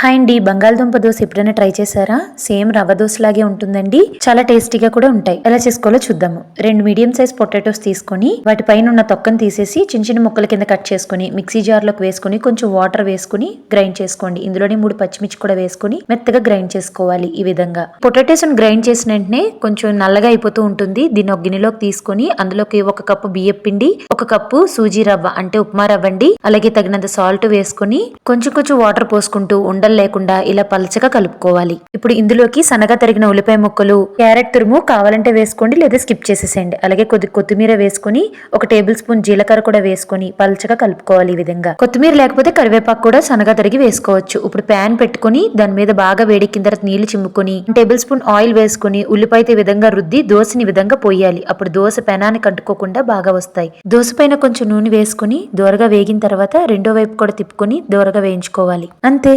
Hi అండి. బంగాళదుంప దోశ ఎప్పుడైనా ట్రై చేశారా? సేమ్ రవ్వ దోశ లాగే ఉంటుందండి. చాలా టేస్టీగా కూడా ఉంటాయి. ఎలా చేసుకోవాలో చూద్దాము. రెండు మీడియం సైజ్ పొటాటోస్ తీసుకొని వాటి పైన ఉన్న తొక్కను తీసేసి చిన్న చిన్న ముక్కల కింద కట్ చేసుకొని మిక్సీ జార్లోకి వేసుకుని వేసుకొని కొంచెం వాటర్ వేసుకొని గ్రైండ్ చేసుకోండి. ఇందులోనే మూడు పచ్చిమిర్చి కూడా వేసుకొని మెత్తగా గ్రైండ్ చేసుకోవాలి ఈ విధంగా. పొటాటోస్ గ్రైండ్ చేసిన వెంటనే కొంచెం నల్లగా అయిపోతూ ఉంటుంది. దీన్ని ఒక గిన్నెలోకి తీసుకొని అందులోకి ఒక కప్పు బియ్యం పిండి ఒక కప్పు సూజీ రవ్వ అంటే ఉప్మా రవ్వ అండి అలాగే తగినంత సాల్ట్ వేసుకొని కొంచెం కొంచెం వాటర్ పోసుకుంటూ ఉండలు లేకుండా ఇలా పలచగా కలుపుకోవాలి. ఇప్పుడు ఇందులోకి సన్నగా తరిగిన ఉల్లిపాయ ముక్కలు క్యారెట్ తురుము కావాలంటే వేసుకోండి లేదా స్కిప్ చేసేసేయండి. అలాగే కొద్ది కొత్తిమీర వేసుకొని ఒక టేబుల్ స్పూన్ జీలకర్ర కూడా వేసుకొని పలచగా కలుపుకోవాలి ఈ విధంగా. కొత్తిమీర లేకపోతే కరివేపాకు కూడా సన్నగా తరిగి వేసుకోవచ్చు. ఇప్పుడు ప్యాన్ పెట్టుకొని దాని మీద బాగా వేడెక్కిన తర్వాత నీళ్ళు చిమ్ముకుని టేబుల్ స్పూన్ ఆయిల్ వేసుకొని ఉల్లిపాయతో విధంగా రుద్ది దోశని విధంగా పోయాలి అప్పుడు దోశ పెనానికి కట్టుకోకుండా బాగా వస్తాయి. దోశ పైన కొంచెం నూనె వేసుకొని దోరగా వేగిన తర్వాత రెండో వైపు కూడా తిప్పుకొని దోరగా వేయించుకోవాలి. అంతే.